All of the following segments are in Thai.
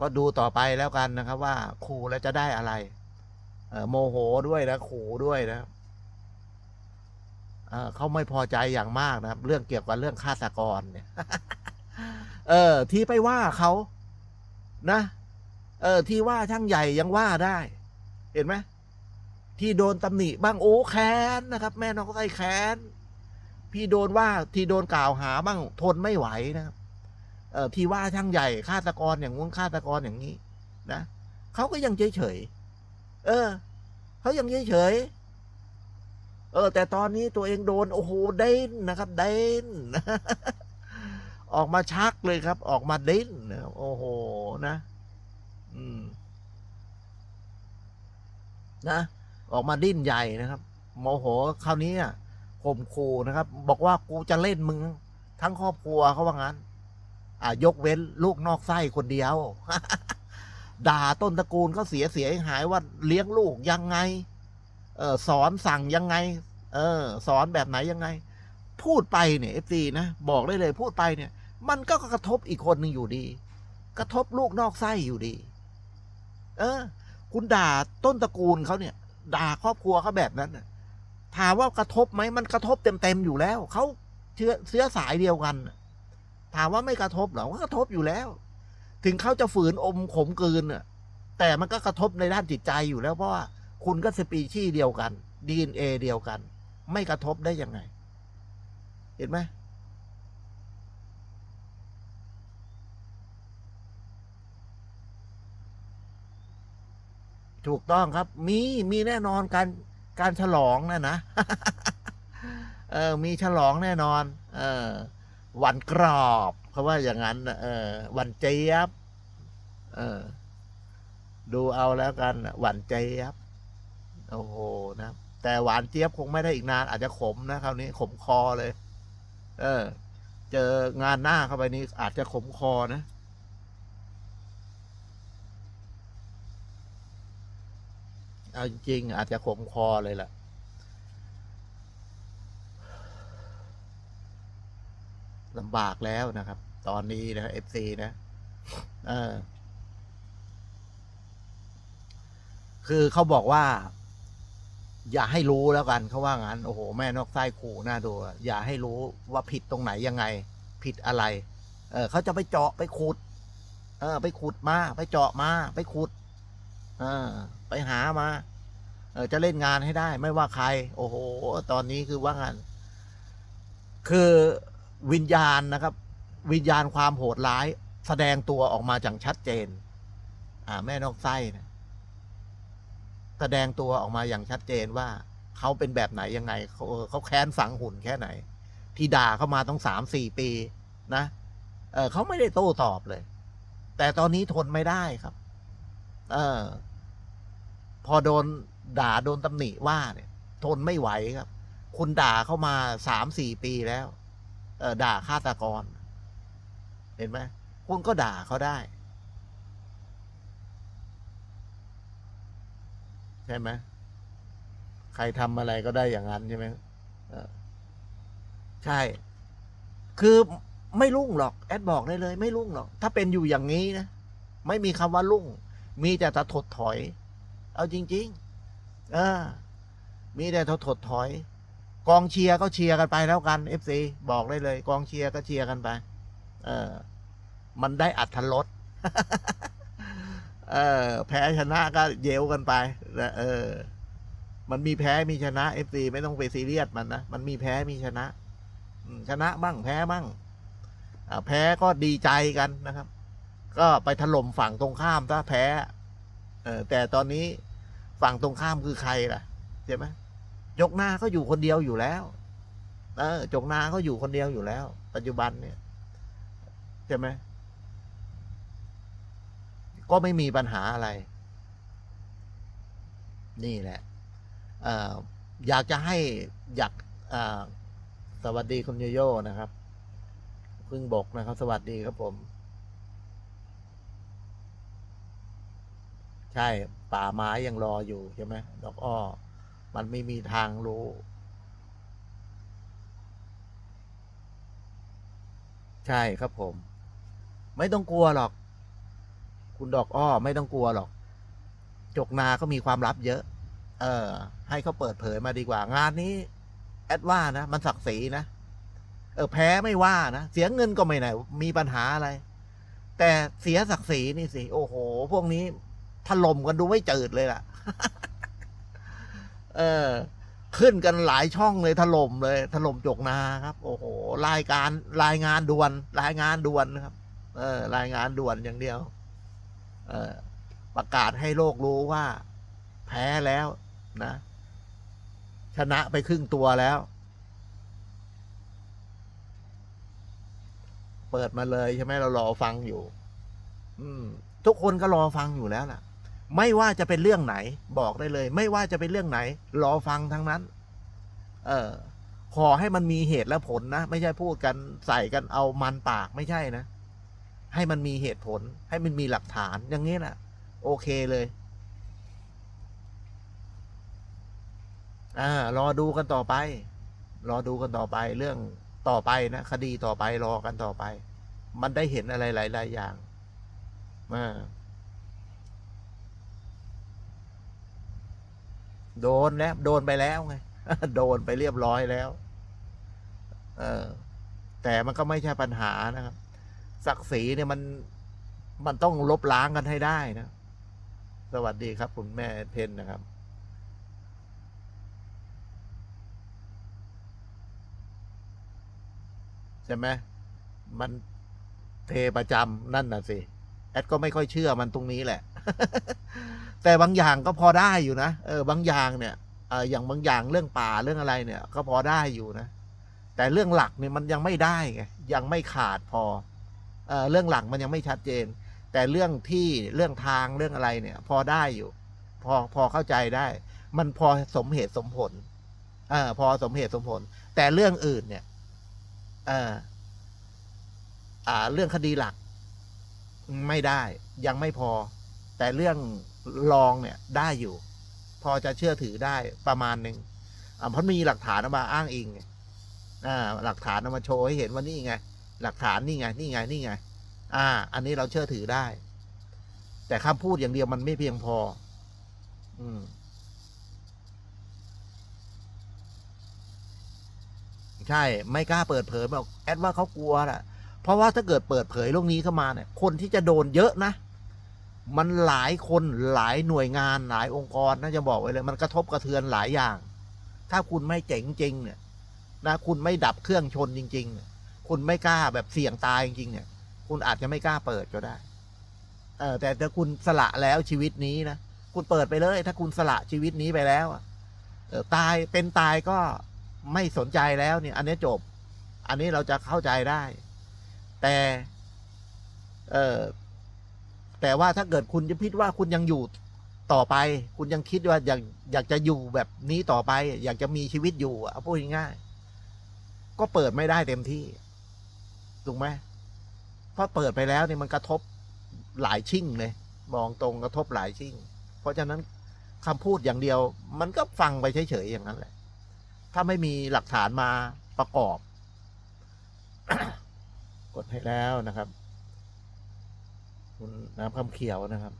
ก็ดูต่อไปแล้วกันนะครับ ว่าขู่แล้วจะได้อะไรเอโมโหด้วยนะขู่ด้วยนะเออเขาไม่พอใจอย่างมากนะครับ เรื่องเกี่ยวกับเรื่องฆาตกรเนี่ย เออ ที่ไปว่าเขานะ เออ ที่ว่าช่างใหญ่ยังว่าได้ เห็นไหมที่โดนตำหนิบ้างโอ้แค้นนะครับ แม่น้องไส้แค้น พี่โดนว่าที่โดนกล่าวหาบ้างทนไม่ไหวนะครับ ที่ว่าช่างใหญ่ฆาตกรอย่างงู้นฆาตกรอย่างนี้นะเขาก็ยังเฉยเฉยๆเออเขายังเฉยเฉยๆเออ แต่ตอนนี้ตัวเองโดน โอ้โหเด้นนะครับ เด้นออกมาชักเลยครับ ออกมาเด้นนะโอ้โหนะ อืม นะ ออกมาดิ้นใหญ่นะครับโมโหคราวนี้อะข่มขู่นะครับ บอกว่ากูจะเล่นมึง ทั้งครอบครัวเขาว่างั้น ยกเว้นลูกนอกไส้คนเดียว ด่าต้นตระกูลเขาเสียเสียหายว่าเลี้ยงลูกยังไงเออสอนสั่งยังไง เออ สอนแบบไหนยังไง พูดไปเนี่ยเอฟซีนะบอกได้เลยพูดไปเนี่ย มันก็กระทบอีกคนหนึ่งอยู่ดี กระทบลูกนอกไส้อยู่ดี เออ คุณด่าต้นตระกูลเขาเนี่ย ด่าครอบครัวเขาแบบนั้นถามว่ากระทบไหมมันกระทบเต็มๆอยู่แล้วเขาเชื้อเชื้อสายเดียวกัน ถามว่าไม่กระทบหรอว่ากระทบอยู่แล้ว ถึงเขาจะฝืนอมขมกลืนน่ะแต่มันก็กระทบในด้านจิตใจอยู่แล้วเพราะว่าคุณก็สปีชีส์เดียวกันดีเอ็นเอเดียวกัน ไม่กระทบได้ยังไง เห็นไหมถูกต้องครับ มีมีแน่นอนการการฉลองนะนะ เออ มีฉลองแน่นอน เออ หวันกรอบเขาว่าอย่างนั้นเออวันเจี๊ยบเออ ดูเอาแล้วกันหวานเจี๊ยบโอ้โหนะแต่หวานเจี๊ยบคงไม่ได้อีกนาน อาจจะขมนะคราวนี้ขมคอเลย เออ เจองานหน้าเข้าไปนี้อาจจะขมคอนะเอาจริงๆอาจจะขมคอเลยแหละ ลำบากแล้วนะครับ ตอนนี้นะเอฟซีนะเออคือเขาบอกว่า อย่าให้รู้แล้วกันเขาว่างั้น โอ้โห แม่นอกไส้ขู่หน้าดูอะอย่าให้รู้ว่าผิดตรงไหนยังไง ผิดอะไร เออเขาจะไปเจาะไปขุด เออ ไปขุดมา ไปเจาะมา ไปขุด เออ ไปหามา เออ จะเล่นงานให้ได้ ไม่ว่าใคร โอ้โห ตอนนี้คือว่างานคือ วิญญาณนะครับ วิญญาณความโหดร้าย แสดงตัวออกมาอย่างชัดเจน อ่า แม่นอกไส้นะแสดงตัวออกมาอย่างชัดเจนว่าเขาเป็นแบบไหนยังไงเขาเขาแค้นฝังหุ่นแค่ไหน ที่ด่าเข้ามาต้องสามสี่ปีนะเออเขาไม่ได้โต้ตอบเลย แต่ตอนนี้ทนไม่ได้ครับ เออ พอโดนด่าโดนตำหนิว่าเนี่ย ทนไม่ไหวครับ คุณด่าเข้ามาสามสี่ปีแล้ว ด่าฆาตกร เห็นไหมคุณก็ด่าเขาได้ ใช่ไหมใครทำอะไรก็ได้อย่างนั้นใช่ไหมใช่ คือไม่รุ่งหรอก แอดบอกได้เลย ไม่รุ่งหรอก ถ้าเป็นอยู่อย่างนี้นะ ไม่มีคำว่ารุ่ง มีแต่จะถดถอย เอาจริง ๆ เออ มีแต่ถดถอย กองเชียร์ก็เชียร์กันไปแล้วกันเอฟซีบอกได้เลย กองเชียร์ก็เชียร์กันไป เออ มันได้อัธรสเออ แพ้ชนะก็เยวกันไปนะเออ มันมีแพ้มีชนะเอฟซีไม่ต้องไปซีเรียสมันนะมันมีแพ้มีชนะชนะบ้างแพ้บ้างแพ้ก็ดีใจกันนะครับ ก็ไปถล่มฝั่งตรงข้ามถ้าแพ้ เออแต่ตอนนี้ฝั่งตรงข้ามคือใครล่ะใช่ไหม ยกนาเขาอยู่คนเดียวอยู่แล้ว เออ จกนาเขาอยู่คนเดียวอยู่แล้ว ปัจจุบันเนี่ยใช่ไหมก็ไม่มีปัญหาอะไร นี่แหละออยากจะให้อยากสวัสดีคุณโยโย่นะครับพึ่งบกนะครับ สวัสดีครับผม ใช่ ป่าไม้ยังรออยู่ใช่ไหมดอกอ้อ มันไม่มีทางรู้ ใช่ครับผม ไม่ต้องกลัวหรอก คุณดอกอ้อ ไม่ต้องกลัวหรอก จกนาก็มีความลับเยอะ เออ ให้เขาเปิดเผยมาดีกว่า งานนี้ แอดว่านะ มันศักดิ์ศรีนะ เออ แพ้ไม่ว่านะ เสียเงินก็ไม่ไหน มีปัญหาอะไร แต่เสียศักดิ์ศรีนี่สิ โอ้โห พวกนี้ถล่มกันดูไม่จืดเลยล่ะ เออ ขึ้นกันหลายช่องเลยถล่มเลยถล่มจกนาครับ โอ้โหรายการรายงานด่วน รายงานด่วนครับ เออ รายงานด่วนอย่างเดียว เออ ประกาศให้โลกรู้ว่า แพ้แล้วนะ ชนะไปครึ่งตัวแล้ว เปิดมาเลยใช่ไหมเรารอฟังอยู่ อืม ทุกคนก็รอฟังอยู่แล้วล่ะ ไม่ว่าจะเป็นเรื่องไหน บอกได้เลย ไม่ว่าจะเป็นเรื่องไหน รอฟังทั้งนั้น เออขอให้มันมีเหตุและผลนะ ไม่ใช่พูดกันใส่กันเอามันปากไม่ใช่นะ ให้มันมีเหตุผล ให้มันมีหลักฐานอย่างนี้แหละโอเคเลยอ่ารอดูกันต่อไป รอดูกันต่อไป เรื่องต่อไปนะคดีต่อไปรอกันต่อไป มันได้เห็นอะไรหลาย ๆ อย่างอ่า โดนแล้ว โดนไปแล้วไงโดนไปเรียบร้อยแล้ว เออ แต่มันก็ไม่ใช่ปัญหานะครับ ศักดิ์ศรีเนี่ยมันมันต้องลบล้างกันให้ได้นะ สวัสดีครับ คุณแม่เพนนะครับใช่ไหมมันเทประจำนั่นน่ะสิ แอดก็ไม่ค่อยเชื่อมันตรงนี้แหละ แต่บางอย่างก็พอได้อยู่นะเออบางอย่างเนี่ยเอออย่างบางอย่างเรื่องป่าเรื่องอะไรเนี่ย ก็พอได้อยู่นะ แต่เรื่องหลักเนี่ยมันยังไม่ได้ไงยังไม่ขาดพอเออเรื่องหลักมันยังไม่ชัดเจน แต่เรื่องที่เรื่องทางเรื่องอะไรเนี่ย พอได้อยู่ พอพอเข้าใจได้ มันพอสมเหตุสมผลเออพอสมเหตุสมผล แต่เรื่องอื่นเนี่ยเอออ่า เรื่องคดีหลัก ไม่ได้ยังไม่พอ แต่เรื่อง รองเนี่ยได้อยู่ พอจะเชื่อถือได้ประมาณหนึ่งอ่าเพราะมีหลักฐานมาอ้างอิงอ่าหลักฐานมาโชว์ให้เห็นว่านี่ไง หลักฐานนี่ไงนี่ไงนี่ไง อ่า อันนี้เราเชื่อถือได้ แต่คำพูดอย่างเดียวมันไม่เพียงพอ อืมใช่ ไม่กล้าเปิดเผยบอกแอดว่าเขากลัวแหละเพราะว่าถ้าเกิดเปิดเผยเรื่องนี้เข้ามาเนี่ย คนที่จะโดนเยอะนะ มันหลายคนหลายหน่วยงานหลายองค์กรนะจะบอกไว้เลย มันกระทบกระเทือนหลายอย่าง ถ้าคุณไม่เจ๋งจริงเนี่ยนะคุณไม่ดับเครื่องชนจริง ๆ คุณไม่กล้าแบบเสี่ยงตายจริง ๆ เนี่ย คุณอาจจะไม่กล้าเปิดก็ได้ เออแต่ถ้าคุณสละแล้วชีวิตนี้นะคุณเปิดไปเลย ถ้าคุณสละชีวิตนี้ไปแล้วเออตายเป็นตายก็ไม่สนใจแล้วเนี่ย อันนี้จบ อันนี้เราจะเข้าใจได้ แต่ เออ แต่ว่าถ้าเกิดคุณจะคิดว่าคุณยังอยู่ต่อไป คุณยังคิดว่าอยากอยากจะอยู่แบบนี้ต่อไป อยากจะมีชีวิตอยู่เอาพูดง่ายๆก็เปิดไม่ได้เต็มที่ถูกไหมเพราะเปิดไปแล้วเนี่ยมันกระทบหลายชิ่งเลยมองตรงกระทบหลายชิ่ง เพราะฉะนั้นคำพูดอย่างเดียว มันก็ฟังไปเฉยๆอย่างนั้นแหละ ถ้าไม่มีหลักฐานมาประกอบ กดให้แล้วนะครับ น้ำคำเขียวนะครับ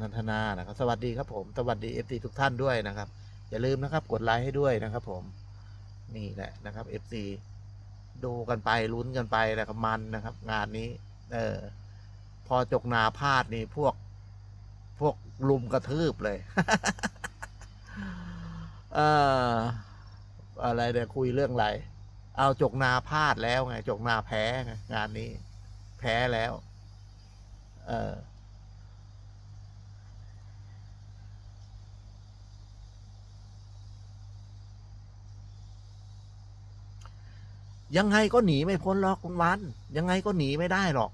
นันทนานะครับ สวัสดีครับผมสวัสดีเอฟซีทุกท่านด้วยนะครับ อย่าลืมนะครับ กดไลค์ให้ด้วยนะครับ ผม นี่แหละนะครับเอฟซีดูกันไปลุ้นกันไปนะครับมันนะครับ งานนี้ เออ พอจกนาพาดนี่พวก พวกลุมกระทืบเลยเอออะไรเนี่ยคุยเรื่องอะไร เอาจกนาพลาดแล้วไง จกนาแพ้ไงงานนี้ แพ้แล้ว เออยังไงก็หนีไม่พ้นหรอกคุณวัน ยังไงก็หนีไม่ได้หรอก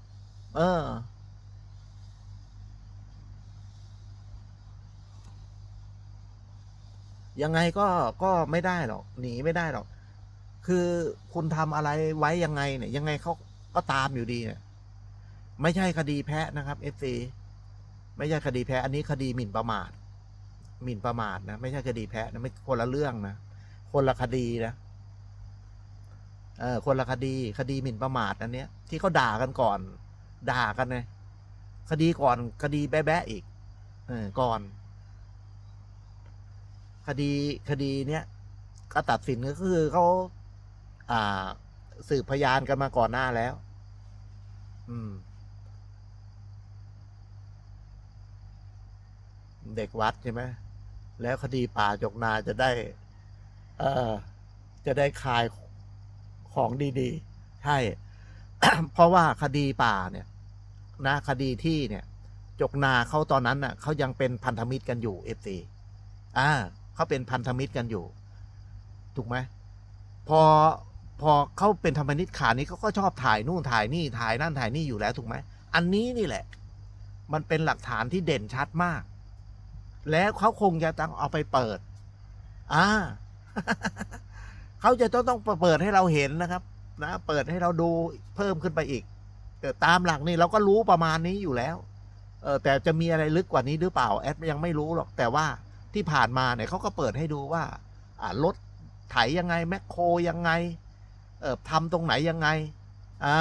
เออ ยังไงก็ก็ไม่ได้หรอก หนีไม่ได้หรอก คือคุณทำอะไรไว้ยังไงเนี่ย ยังไงเขาก็ตามอยู่ดีเนี่ย ไม่ใช่คดีแพ้นะครับเอฟซีไม่ใช่คดีแพ้อันนี้คดีหมิ่นประมาทหมิ่นประมาทนะ ไม่ใช่คดีแพ้นะไม่คนละเรื่องนะคนละคดีนะเออคนละคดีคดีหมิ่นประมาทอันเนี้ย ที่เขาด่ากันก่อน ด่ากันไงคดีก่อนคดีแบ๊ะๆอีก เออก่อน คดีคดีเนี้ยก็ตัดสินก็คือเขาอ่า สืบพยานกันมาก่อนหน้าแล้ว อืม เด็กวัดใช่ไหมแล้วคดีป่าจกนาจะได้ เออจะได้คลายของดีๆ ใช่ เพราะว่าคดีป่าเนี่ย นะคดีที่เนี่ย จกนาเขาตอนนั้นน่ะเขายังเป็นพันธมิตรกันอยู่เอฟซีอ่าเขาเป็นพันธมิตรกันอยู่ ถูกไหมพอพอเขาเป็นธรรมนิตขานี้เขาก็ชอบถ่ายนู่นถ่ายนี่ถ่ายนั่นถ่ายนี่อยู่แล้วถูกไหม อันนี้นี่แหละ มันเป็นหลักฐานที่เด่นชัดมาก แล้วเขาคงจะต้องเอาไปเปิด อ่า เขาจะต้องต้องเปิดให้เราเห็นนะครับ นะ เปิดให้เราดูเพิ่มขึ้นไปอีก แต่ตามหลักนี่เราก็รู้ประมาณนี้อยู่แล้ว เออแต่จะมีอะไรลึกกว่านี้หรือเปล่าแอดยังไม่รู้หรอก แต่ว่าที่ผ่านมาเนี่ยเขาก็เปิดให้ดูว่า อ่ารถไถยังไงแมคโครยังไง เออทำตรงไหนยังไง อ่า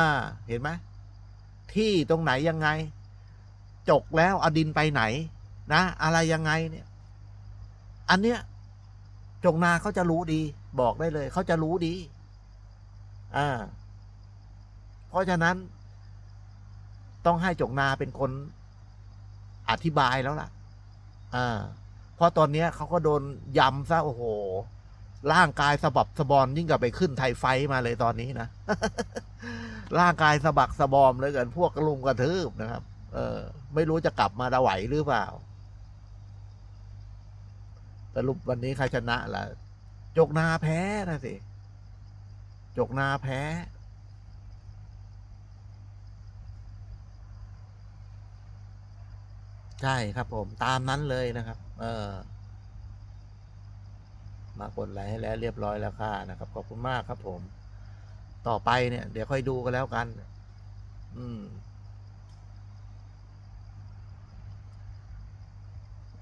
เห็นไหมที่ตรงไหนยังไง จกแล้วเอาดินไปไหน นะ อะไรยังไงเนี่ย อันเนี้ยจงนาเขาจะรู้ดี บอกได้เลย เขาจะรู้ดี อ่า เพราะฉะนั้น ต้องให้จงนาเป็นคนอธิบายแล้วล่ะ อ่า เพราะตอนเนี้ยเขาก็โดนยำซะโอ้โห ร่างกายสะบับสะบอมยิ่งกับไปขึ้นไทยไฟมาเลยตอนนี้นะ ร่างกายสะบักสะบอมเลยกินพวกกระลุมกระทืบนะครับ เออ ไม่รู้จะกลับมาได้ไหวหรือเปล่า สรุปวันนี้ใครชนะล่ะ จกนาแพ้นะสิ จกนาแพ้ใช่ครับผมตามนั้นเลยนะครับ เออ มากดไลค์ให้แล้วเรียบร้อยแล้วค่ะนะครับ ขอบคุณมากครับผม ต่อไปเนี่ย เดี๋ยวค่อยดูกันแล้วกัน อืม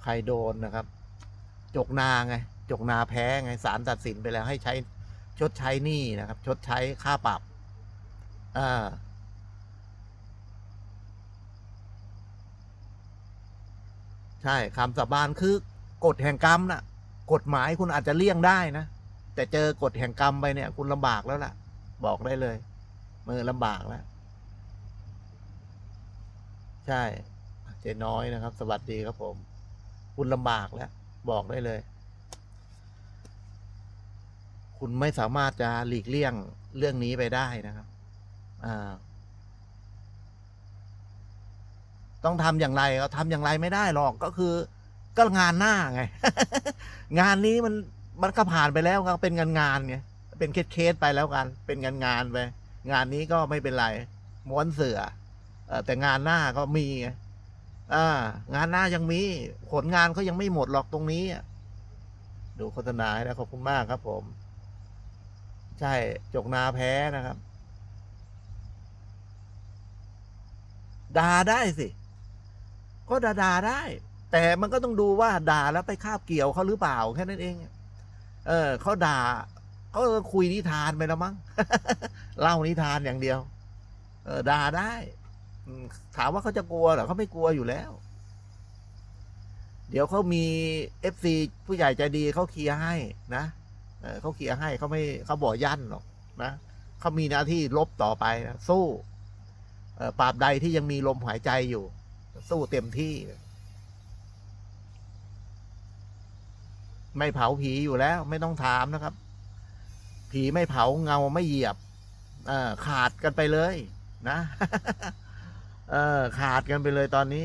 ใครโดนนะครับ จกนาไง จกนาแพ้ไงศาลตัดสินไปแล้วให้ใช้ชดใช้หนี้นะครับ ชดใช้ค่าปรับอ่าใช่คำสาบานคือกฎแห่งกรรมน่ะ กฎหมายคุณอาจจะเลี่ยงได้นะ แต่เจอกฎแห่งกรรมไปเนี่ย คุณลำบากแล้วล่ะ บอกได้เลย มือลำบากแล้ว ใช่ เจน้อยนะครับ สวัสดีครับผม คุณลำบากแล้ว บอกได้เลย คุณไม่สามารถจะหลีกเลี่ยงเรื่องนี้ไปได้นะครับต้องทำอย่างไรก็ทำอย่างไรไม่ได้หรอกก็คือ ก็งานหน้าไง งานนี้มันมันก็ผ่านไปแล้วก็เป็นงานงานไงเป็นเคสเคสไปแล้วกัน เป็นงานงานไปงานนี้ก็ไม่เป็นไรม้วนเสือเออแต่งานหน้าก็มีไง อ่างานหน้ายังมี ผลงานเขายังไม่หมดหรอกตรงนี้ดูโฆษณาให้แล้วขอบคุณมากครับ ผม ใช่จกนาแพ้นะครับด่าได้สิ ก็ด่าด่าได้ แต่มันก็ต้องดูว่าด่าแล้วไปคาบเกี่ยวเขาหรือเปล่าแค่นั้นเอง เออเขาด่าเขาคุยนิทานไปแล้วมั้งเล่านิทานอย่างเดียว เออด่าได้ ถามว่าเขาจะกลัวเหรอเขาไม่กลัวอยู่แล้ว เดี๋ยวเขามีเอฟซีผู้ใหญ่ใจดีเขาเคลียร์ให้นะเขาเคลียร์ให้เขาไม่เขาบ่อยั่นหรอกนะเขามีหน้าที่ลบต่อไปนะสู้เอ่อปราบใดที่ยังมีลมหายใจอยู่ สู้เต็มที่ ไม่เผาผีอยู่แล้ว ไม่ต้องถามนะครับ ผีไม่เผาเงาไม่เหยียบขาดกันไปเลยนะ เออขาดกันไปเลยตอนนี้